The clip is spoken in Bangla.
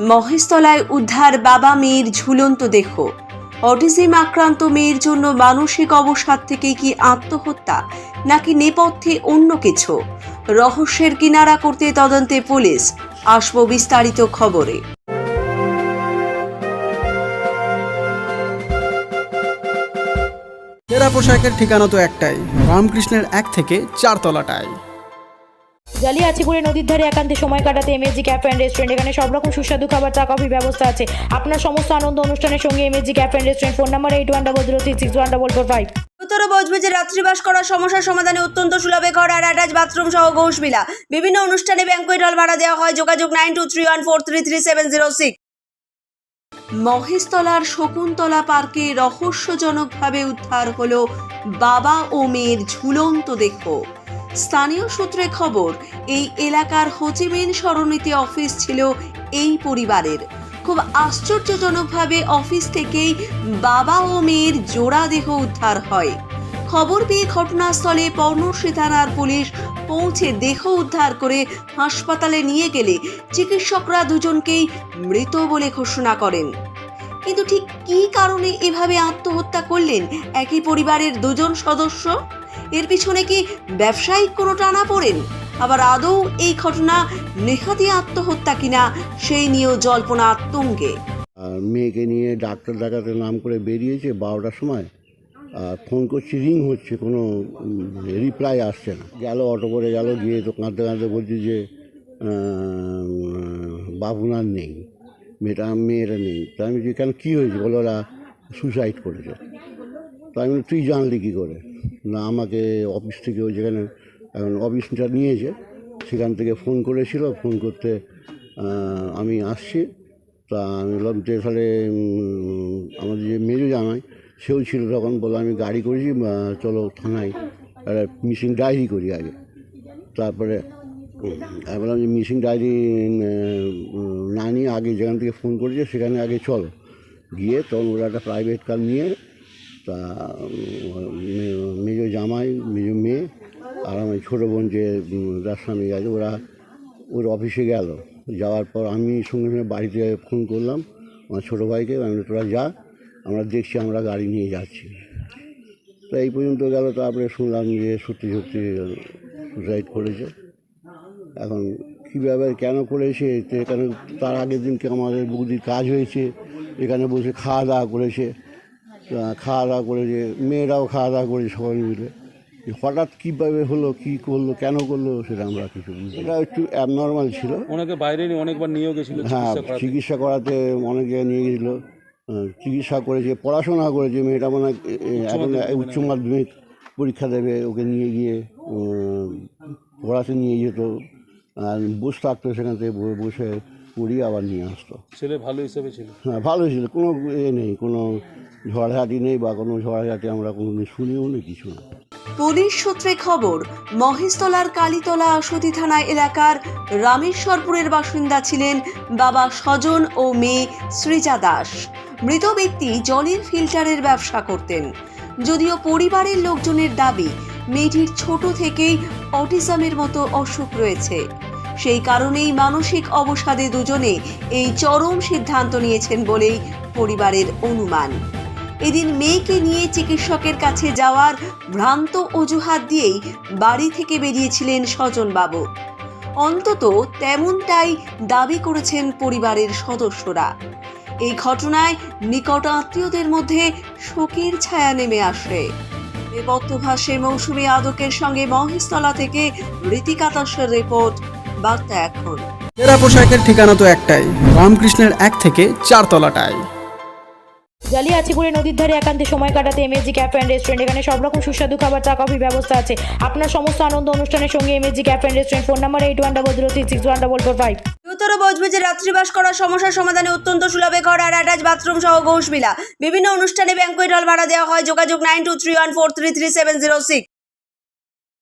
মহেশতলায় উদ্ধার বাবা মেয়ের ঝুলন্ত দেহ। অটিজম আক্রান্ত মেয়ের জন্য মানসিক অবসাদ থেকে কি আত্মহত্যা, নাকি নেপথ্যে অন্য কিছু? রহস্যের কিনারা করতে তদন্তে পুলিশ। আসব বিস্তারিত খবরে। সেরা পোশাকের ঠিকানা তো একটাই, রামকৃষ্ণের এক থেকে চার জালিয়াছিপুরে নদীর ধারে একান্তে সময় কাটাতে এমএসজি ক্যাফে অ্যান্ড রেস্টুরেন্ট এখানে সব রকম সুস্বাদু খাবার, চা, কফি ব্যবস্থা আছে। আপনার সমস্ত আনন্দ অনুষ্ঠানের সঙ্গে MSG cafe and restaurant phone number eight one double zero three six one double four five উত্তর বজবেজে রাত্রিবাস করার সমস্যার সমাধানে অত্যন্ত সুলভে ঘর আর অ্যাটাচ বাথরুম সহ ঘোষবিলা। বিভিন্ন অনুষ্ঠানে ব্যাংকুয়েট হল ভাড়া দেওয়া হয়, যোগাযোগ nine two three one four three three seven zero six মহেশতলার Shakuntala পার্কে রহস্যজনকভাবে উদ্ধার হলো বাবা ও মেয়ের ঝুলন্ত দেহ। স্থানীয় সূত্রে খবর, এই এলাকার হোচিমিন সরণিতে অফিস ছিল এই পরিবারের। খুব আশ্চর্যজনকভাবে অফিস থেকেই বাবা ও মেয়ের জোড়া দেহ উদ্ধার হয়। খবর পেয়ে ঘটনাস্থলে পর্ণশ্রী থানার পুলিশ পৌঁছে দেহ উদ্ধার করে হাসপাতালে নিয়ে গেলে চিকিৎসকরা দুজনকেই মৃত বলে ঘোষণা করেন। কিন্তু ঠিক কী কারণে এভাবে আত্মহত্যা করলেন একই পরিবারের দুজন সদস্য? এর পিছনে কি ব্যবসায়িক কোনো টানা পড়েন? আবার আদৌ এই ঘটনা নেহাতি আত্মহত্যা কিনা সেই নিয়েও জল্পনা আতঙ্কে। মেয়েকে নিয়ে ডাক্তার দেখাতে নাম করে বেরিয়েছে বারোটার সময় ফোন করছি, রিং হচ্ছে, কোনো রিপ্লাই আসছে না। গেল, অটো করে গেল, গিয়ে তো কাঁদতে কাঁদতে বলছি যে বাবুনার নেই, মেয়েটা, মেয়েরা নেই। তা আমি কেন, কী হয়েছে? বলো ওরা সুসাইড করেছে। তো আমি তুই জানলি কী করে? না, আমাকে অফিস থেকে ওই যেখানে, এখন অফিসটা নিয়েছে, সেখান থেকে ফোন করেছিল ফোন করতে আমি আসছি। তা আমি বললাম যে তাহলে আমাদের যে মেজো জামাই, সেও ছিল তখন, বলল, আমি গাড়ি করেছি চলো থানায় মিসিং ডায়েরি করি আগে। তারপরে, আমি বললাম যে মিসিং ডায়েরি না নিয়ে আগে যেখান থেকে ফোন করেছে, সেখানে আগে চলো। গিয়ে তখন ওরা একটা প্রাইভেট কার নিয়ে তা মেজো জামাই মেজো মেয়ে আর আমার ছোটো বোন যে উম, যার স্বামী আছে ওরা ওর অফিসে গেল। যাওয়ার পর আমি সঙ্গে সঙ্গে বাড়িতে ফোন করলাম আমার ছোটো ভাইকে আমি তোরা যা আমরা দেখছি আমরা গাড়ি নিয়ে যাচ্ছি। তো এই পর্যন্ত গেল তারপরে শুনলাম যে সত্যি সত্যি সুসাইড করেছে। এখন কীভাবে কেন করেছে? এখানে তার আগের দিনকে আমাদের বৌদির কাজ হয়েছে এখানে বসে খাওয়া দাওয়া করেছে। খাওয়া দাওয়া করেছে মেয়েরাও খাওয়া দাওয়া করেছে সবাই মিলে। হঠাৎ কীভাবে হলো কী করল কেন করল সেটা আমরা কিছু এটা একটু অ্যাবনর্মাল ছিল। ওনাকে বাইরে নিয়ে অনেকবার নিয়েও গেছিল হ্যাঁ চিকিৎসা করাতে। অনেক নিয়ে গেছিল। চিকিৎসা করেছে পড়াশোনা করেছে মেয়েটা মানে এখন উচ্চ মাধ্যমিক পরীক্ষা দেবে ওকে নিয়ে গিয়ে পড়াতে নিয়ে যেত। আর বসে থাকতো সেখান থেকে বসে পড়িয়ে আবার নিয়ে আসতো ছেলে ভালো হিসেবে ছিল? হ্যাঁ ভালো ছিল। কোনো এ নেই কোনো ঝড়ঝাটি নেই বা কোনো ঝড়ঝাটি আমরা কোনো শুনিও নেই কিছু না। পুলিশ সূত্রে খবর মহেশতলার কালীতলা আসতি থানা এলাকার রামেশ্বরপুরের বাসিন্দা ছিলেন বাবা স্বজন ও মেয়ে সৃজা দাস। মৃত ব্যক্তি জলের ফিল্টারের ব্যবসা করতেন। যদিও পরিবারের লোকজনের দাবি মেয়েটির ছোট থেকেই অটিজমের মতো অসুখ রয়েছে। সেই কারণেই মানসিক অবসাদে দুজনে এই চরম সিদ্ধান্ত নিয়েছেন বলেই পরিবারের অনুমান। এদিন মেয়েকে নিয়ে চিকিৎসকের কাছে যাওয়ার ভ্রান্ত অজুহাত দিয়েই বাড়ি থেকে বেরিয়েছিলেন স্বজনবাবু। অন্তত তেমনটাই দাবি করেছেন পরিবারের সদস্যরা। এই ঘটনায় নিকট আত্মীয়দের মধ্যে শোকের ছায়া নেমে আসে। নেপথ্যভাসে মৌসুমী আদকের সঙ্গে মহেশতলা থেকে ঋতিকা দাসের রিপোর্ট বার্তা এখন। সেরা পোশাকের ঠিকানা তো একটাই রামকৃষ্ণের এক থেকে চার তলাটায় জালিয়াছিপুরে নদীর ধারে একান্তে সময় কাটাতে এমএসজি ক্যাফে অ্যান্ড রেস্টুরেন্ট এখানে সব রকম সুস্বাদু খাবার চা কফি ব্যবস্থা আছে। আপনার সমস্ত আনন্দ অনুষ্ঠানের সঙ্গে MSG cafe and restaurant phone number eight one double zero three six one double four five উত্তর বজবেজে রাত্রিবাস করার সমস্যার সমাধানে অত্যন্ত সুলভে ঘর আর অ্যাটাচ বাথরুম সহ ঘোষবিলা বিভিন্ন অনুষ্ঠানে ব্যাংকুয়েট হল ভাড়া দেওয়া হয় যোগাযোগ nine two three one four three three seven zero six